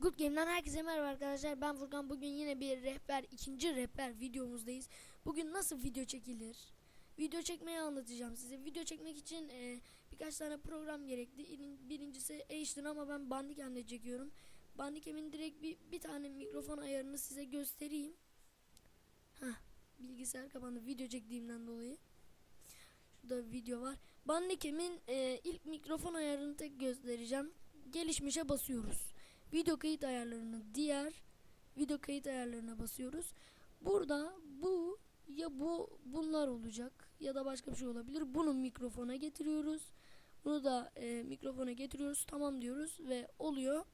Good Game'den herkese merhaba arkadaşlar. Ben Furkan. Bugün yine bir rehber, ikinci rehber videomuzdayız. Bugün nasıl video çekilir? Video çekmeyi anlatacağım size. Video çekmek için e, birkaç tane program gerekli. İrin- Birincisi Ashton ama ben Bandicam'le çekiyorum. Bandicam'in direkt bir, bir tane mikrofon ayarını size göstereyim. Hah, bilgisayar kapandı video çektiğimden dolayı. Şurada video var. Bandicam'in e, ilk mikrofon ayarını tek göstereceğim. Gelişmişe basıyoruz video kayıt ayarlarını diğer video kayıt ayarlarına basıyoruz. Burada bu ya bu bunlar olacak ya da başka bir şey olabilir. Bunu mikrofona getiriyoruz. Bunu da e, mikrofona getiriyoruz. Tamam diyoruz ve oluyor.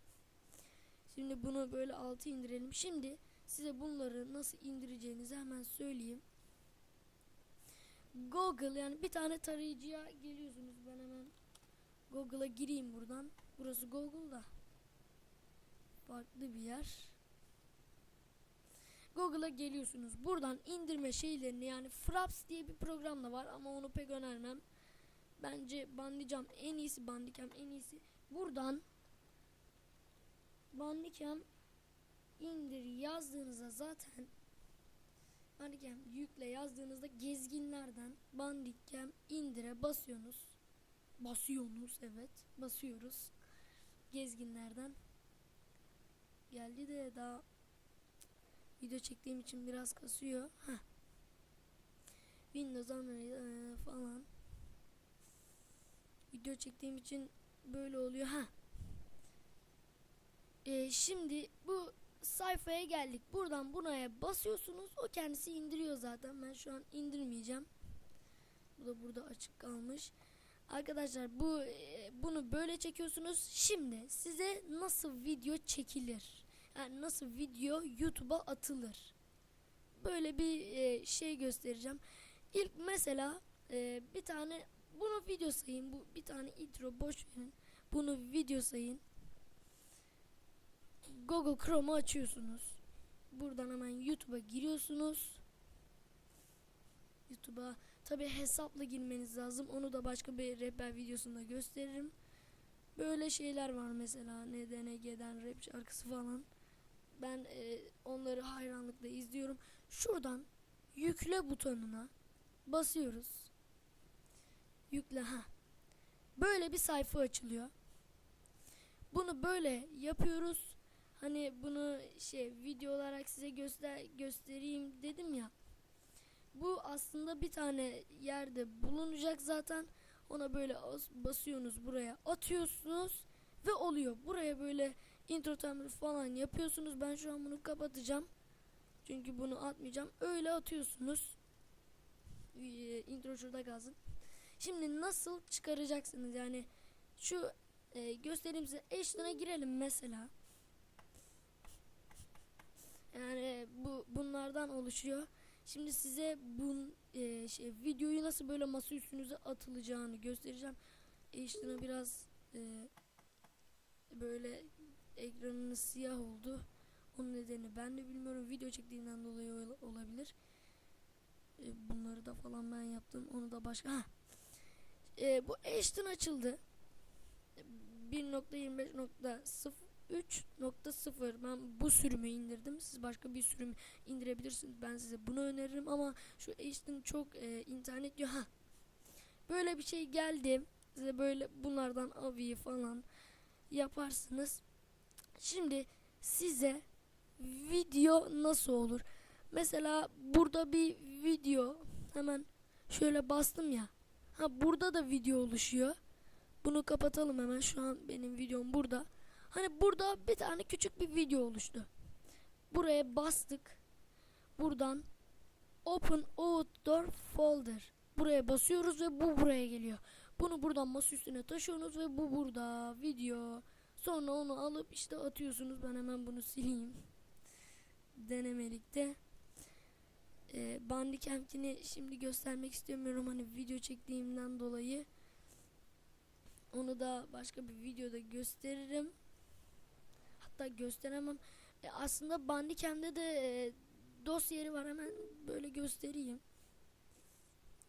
Şimdi bunu böyle altı indirelim. Şimdi size bunları nasıl indireceğinizi hemen söyleyeyim. Google yani bir tane tarayıcıya geliyorsunuz. Ben hemen Google'a gireyim buradan. Burası Google da farklı bir yer. Google'a geliyorsunuz. Buradan indirme şeylerini yani Fraps diye bir program da var ama onu pek önermem. Bence Bandicam en iyisi Bandicam en iyisi. Buradan Bandicam indir yazdığınızda zaten Bandicam yükle yazdığınızda gezginlerden Bandicam indire basıyorsunuz. Basıyorsunuz evet basıyoruz. Gezginlerden geldi de daha video çektiğim için biraz kasıyor. Heh. Windows Android falan. Video çektiğim için böyle oluyor. Ha. şimdi bu sayfaya geldik. Buradan bunaya basıyorsunuz. O kendisi indiriyor zaten. Ben şu an indirmeyeceğim. Bu da burada açık kalmış. Arkadaşlar bu bunu böyle çekiyorsunuz. Şimdi size nasıl video çekilir? Yani nasıl video YouTube'a atılır? Böyle bir e, şey göstereceğim. İlk mesela e, bir tane bunu video sayın. Bu bir tane intro boş verin. Bunu video sayın. Google Chrome'u açıyorsunuz. Buradan hemen YouTube'a giriyorsunuz. YouTube'a Tabi hesapla girmeniz lazım. Onu da başka bir rehber videosunda gösteririm. Böyle şeyler var mesela. NDNG'den rap şarkısı falan. Ben e, onları hayranlıkla izliyorum. Şuradan yükle butonuna basıyoruz. Yükle ha. Böyle bir sayfa açılıyor. Bunu böyle yapıyoruz. Hani bunu şey video olarak size göster göstereyim dedim ya. Bu aslında bir tane yerde bulunacak zaten. Ona böyle as- basıyorsunuz buraya atıyorsunuz ve oluyor. Buraya böyle intro timer falan yapıyorsunuz. Ben şu an bunu kapatacağım. Çünkü bunu atmayacağım. Öyle atıyorsunuz. Ee, intro şurada kalsın. Şimdi nasıl çıkaracaksınız? Yani şu e, göstereyim size. Ashton'a girelim mesela. Yani bu bunlardan oluşuyor. Şimdi size bu e, şey videoyu nasıl böyle masa üstünüze atılacağını göstereceğim. Ashton'a biraz e, böyle ekranınız siyah oldu. Onun nedeni ben de bilmiyorum. Video çektiğimden dolayı ol- olabilir. E, bunları da falan ben yaptım. Onu da başka. Ha. E, bu Ashton açıldı. 1.25.03.0 ben bu sürümü indirdim. Siz başka bir sürüm indirebilirsiniz. Ben size bunu öneririm ama şu Ashton çok e, internet diyor. Ha. Böyle bir şey geldi. Size böyle bunlardan avi falan yaparsınız. Şimdi size video nasıl olur? Mesela burada bir video hemen şöyle bastım ya. Ha burada da video oluşuyor. Bunu kapatalım hemen. Şu an benim videom burada. Hani burada bir tane küçük bir video oluştu. Buraya bastık. Buradan Open Outdoor Folder. Buraya basıyoruz ve bu buraya geliyor. Bunu buradan masa üstüne taşıyorsunuz ve bu burada video. Sonra onu alıp işte atıyorsunuz. Ben hemen bunu sileyim. Denemelikte. Ee, Bandicam'kini şimdi göstermek istemiyorum. Hani video çektiğimden dolayı. Onu da başka bir videoda gösteririm. Hatta gösteremem. E, aslında Bandicam'de de e, dosya yeri var. Hemen böyle göstereyim.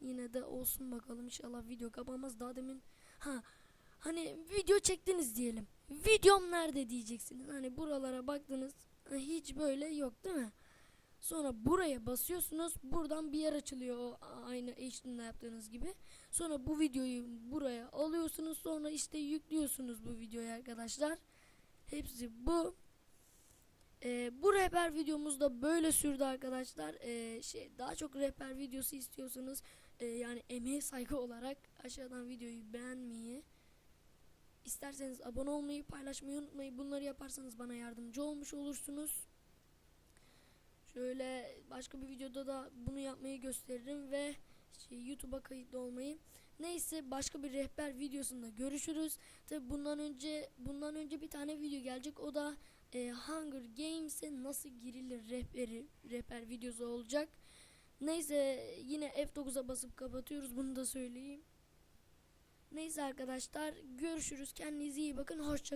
Yine de olsun bakalım inşallah video kapanmaz. Daha demin ha hani video çektiniz diyelim. Videom nerede diyeceksiniz. Hani buralara baktınız hiç böyle yok değil mi? Sonra buraya basıyorsunuz. Buradan bir yer açılıyor o aynı HD'de yaptığınız gibi. Sonra bu videoyu buraya alıyorsunuz. Sonra işte yüklüyorsunuz bu videoyu arkadaşlar. Hepsi bu. Ee, bu rehber videomuz da böyle sürdü arkadaşlar. Ee, şey daha çok rehber videosu istiyorsanız e, yani emeğe saygı olarak aşağıdan videoyu beğenmeyi isterseniz abone olmayı paylaşmayı unutmayın. Bunları yaparsanız bana yardımcı olmuş olursunuz. Şöyle başka bir videoda da bunu yapmayı gösteririm ve şey, YouTube'a kayıtlı olmayı. Neyse başka bir rehber videosunda görüşürüz. Tabi bundan önce bundan önce bir tane video gelecek. O da e, Hunger Games'e nasıl girilir rehberi rehber videosu olacak. Neyse yine F9'a basıp kapatıyoruz bunu da söyleyeyim. Neyse arkadaşlar görüşürüz. Kendinize iyi bakın. Hoşçakalın.